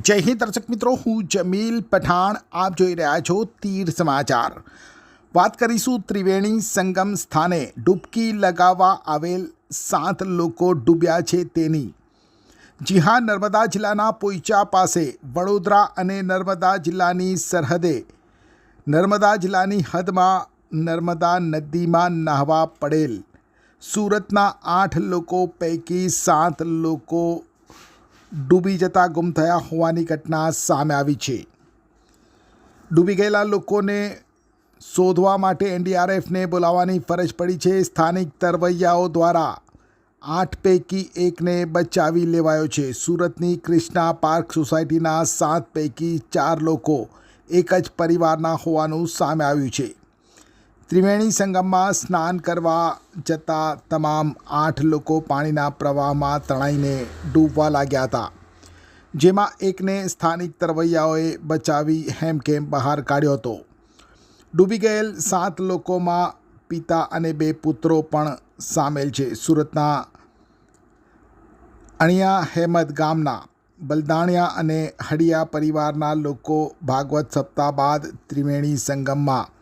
જય હિન્દ દર્શક મિત્રો હું જમીલ પઠાણ આપ જોઈ રહ્યા છો તીર સમાચાર વાત કરીશું ત્રિવેણી સંગમ સ્થાને ડૂબકી લગાવવા આવેલ સાત લોકો ડૂબ્યા છે તેની જી હા નર્મદા જિલ્લાના પોઈચા પાસે વડોદરા અને નર્મદા જિલ્લાની સરહદે નર્મદા જિલ્લાની હદમાં નર્મદા નદીમાં નાહવા પડેલ સુરતના આઠ લોકો પૈકી સાત લોકો ડૂબી જતા ગુમ થયા હોવાની ઘટના સામે આવી છે. ડૂબી ગયેલા લોકોને શોધવા માટે એનડીઆરએફને બોલાવવાની ફરજ પડી છે. સ્થાનિક તરવૈયાઓ દ્વારા આઠ પૈકી એકને બચાવી લેવાયો છે. સુરતની ક્રિષ્ના પાર્ક સોસાયટીના સાત પૈકી ચાર લોકો એક જ પરિવારના હોવાનું સામે આવ્યું છે. ત્રિવેણી સંગમમાં સ્નાન કરવા જતા તમામ આઠ લોકો પાણીના પ્રવાહમાં તણાઈને ડૂબવા લાગ્યા હતા. જેમાં એકને સ્થાનિક તરવૈયાઓએ બચાવી હેમખેમ બહાર કાઢ્યો હતો. ડૂબી ગયેલ સાત લોકોમાં પિતા અને બે પુત્રો પણ સામેલ છે. સુરતના અણિયા હેમદ ગામના બલદાણિયા અને હડિયા પરિવારના લોકો ભાગવત સપ્તાહ બાદ ત્રિવેણી સંગમમાં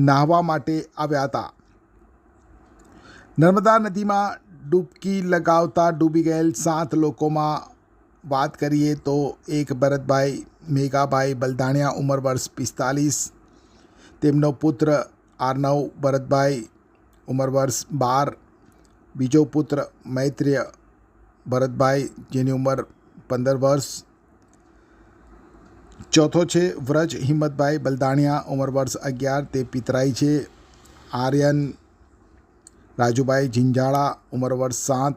નાહવા માટે આવ્યા હતા નર્મદા નદીમાં ડૂબકી લગાવતા ડૂબી ગયેલ સાત લોકોમાં વાત કરીએ તો એક ભરતભાઈ મેઘાભાઈ બલદાણિયા ઉંમર વર્ષ પિસ્તાલીસ તેમનો પુત્ર આર્નવ ભરતભાઈ ઉંમર વર્ષ બાર બીજો પુત્ર મૈત્રેય ભરતભાઈ જેની ઉંમર પંદર વર્ષ ચોથો છે, વ્રજ હિંમતભાઈ બલદાણિયા, ઉંમર વર્ષ અગિયાર, તે પિતરાઈ છે. આર્યન રાજુભાઈ ઝીંઝાળા, ઉંમર વર્ષ સાત,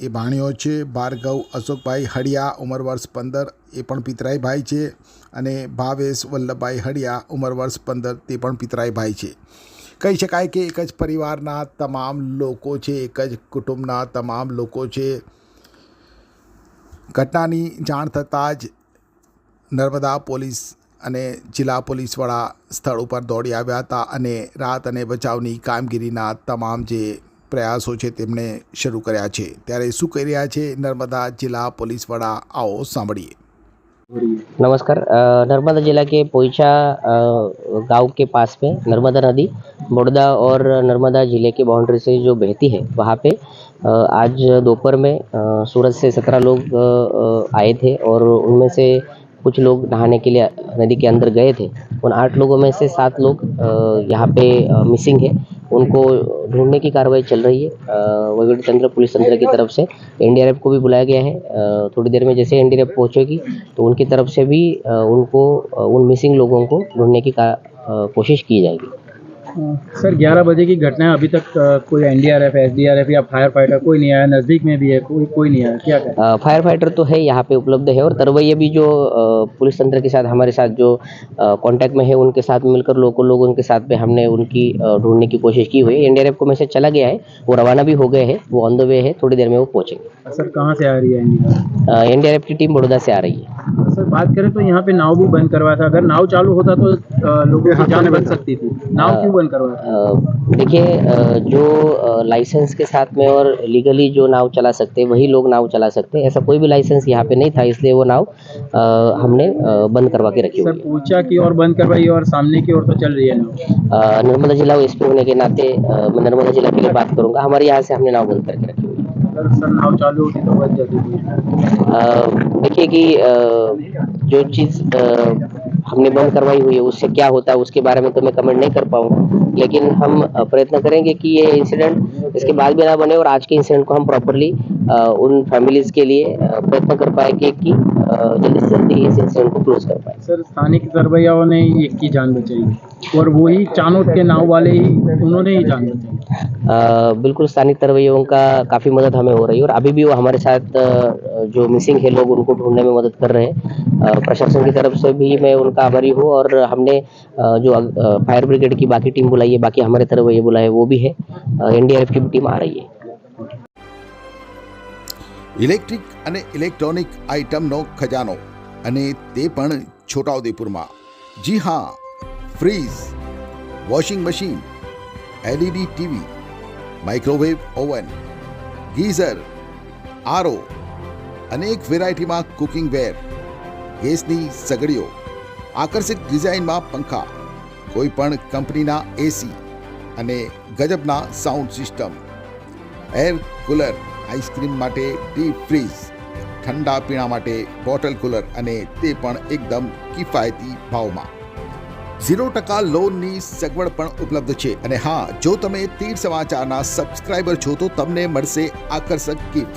એ ભાણિયો છે. ભાર્ગવ અશોકભાઈ હડિયા, ઉંમર વર્ષ પંદર, એ પણ પિતરાઈ ભાઈ છે. અને ભાવેશ વલ્લભભાઈ હડિયા, ઉંમર વર્ષ પંદર, તે પણ પિતરાઈ ભાઈ છે. કહી શકાય કે એક જ પરિવારના તમામ લોકો છે, એક જ કુટુંબના તમામ લોકો છે. ઘટનાની જાણ થતાં જ નર્મદા પોલીસ અને જિલ્લા પોલીસવાળા સ્થળ ઉપર દોડી આવ્યા હતા અને રાહત અને બચાવની કામગીરીના તમામ જે પ્રયાસો છે તેમણે શરૂ કર્યા છે ત્યારે શું કહી રહ્યા છે નર્મદા જિલ્લા પોલીસવાળા આવો સાંભળીએ नमस्कार अ, नर्मदा जिला के पोईचा अ, गांव के पास में नर्मदा नदी बड़ौदा और नर्मदा जिले के बाउंड्री से जो बहती है वहाँ पे अ, आज दोपहर में अ, सूरत से सत्रह लोग अ, अ, आए थे और उनमें से कुछ लोग नहाने के लिए नदी के अंदर गए थे। उन आठ लोगों में से सात लोग यहाँ पे मिसिंग है। उनको ढूँढने की कार्रवाई चल रही है अ, तंत्र पुलिस तंत्र की तरफ़ से। एनडीआरएफ को भी बुलाया गया है थोड़ी देर में जैसे एनडीआरएफ पहुंचेगी तो उनकी तरफ़ से भी उनको उन मिसिंग लोगों को ढूँढने का, कोशिश की जाएगी। सर 11 बजे की घटना अभी तक कोई एनडीआरएफ एसडीआरएफ या फायर फाइटर कोई नहीं आया नज़दीक में भी है कोई कोई नहीं आया क्या कहें? अ, फायर फाइटर तो है यहाँ पे उपलब्ध है और तरवैया भी जो पुलिस तंत्र के साथ हमारे साथ जो कांटेक्ट में है उनके साथ मिलकर लोगों लोगों के साथ में हमने उनकी ढूँढने की कोशिश की हुई है। एनडीआरएफ को मैसेज चला गया है वो रवाना भी हो गए हैं वो ऑन द वे है थोड़ी देर में वो पहुँचेंगे। सर कहाँ से आ रही है एनडीआरएफ की टीम बड़ौदा से आ रही है। सर बात करें तो यहाँ पे नाव भी बंद करवाया था। अगर नाव चालू होता तो लोगों की जान बच सकती थी। नाव क्यों बंद करवाया देखिए जो लाइसेंस के साथ में और लीगली जो नाव चला सकते हैं वही लोग नाव चला सकते। हैं ऐसा कोई भी लाइसेंस यहाँ पे नहीं था इसलिए वो नाव हमने बंद करवा के रखी सर है। पूछा की और बंद करवाई और सामने की ओर तो चल रही है नाव? नर्मदा जिला एसपी होने के नाते मैं नर्मदा जिला के लिए बात करूँगा। हमारे यहाँ से हमने नाव बंद करके रखी। देखिए कि जो चीज़ हमने बंद करवाई हुई है, उससे क्या होता है, उसके बारे में तो मैं कमेंट नहीं कर पाऊँगा। लेकिन हम प्रयत्न करेंगे कि ये इंसिडेंट इसके बाद भी ना बने और आज के इंसिडेंट को हम प्रॉपरली उन फैमिलीज़ के लिए प्रयत्न कर पाएँगे कि अ, जल्दी से जल्दी इस इंसिडेंट को क्लोज कर पाए। सर स्थानिक सरवैयाओं ने एक की जान बचाई और वही चानोद के नाव वाले ही उन्होंने ही जान बचाई। बिल्कुल स्थानिक तरवैयों का काफ़ी मदद हमें हो रही है और अभी भी वो हमारे साथ जो मिसिंग है लोग उनको ढूँढने में मदद कर रहे हैं। प्रशासन की तरफ से भी मैं उनका आभारी हूँ और हमने अ, जो अ, फायर ब्रिगेड की बाकी टीम बुलाई है बाकी हमारे तरवैये बुलाए हैं, वो भी है एनडीआरएफ की भी टीम आ रही है ઇલેક્ટ્રિક અને ઇલેક્ટ્રોનિક આઇટમનો ખજાનો અને તે પણ છોટાઉદેપુરમાં જી હા fridge washing machine LED TV microwave oven geyser RO અનેક વેરાયટીમાં કુકિંગ વેર ગેસની સગડીઓ આકર્ષક ડિઝાઇનમાં પંખા, કોઈ પણ કંપનીના એસી અને ગજબના sound system air cooler ice cream માટે ડીપ ફ્રીઝ ઠંડા પીણા માટે બોટલ કુલર અને તે પણ એકદમ કિફાયતી ભાવમાં. ઝીરો ટકા લોનની સગવડ પણ ઉપલબ્ધ છે અને હા, જો તમે તીર સમાચારના સબસ્ક્રાઇબર છો તો તમને મળશે આકર્ષક ગિફ્ટ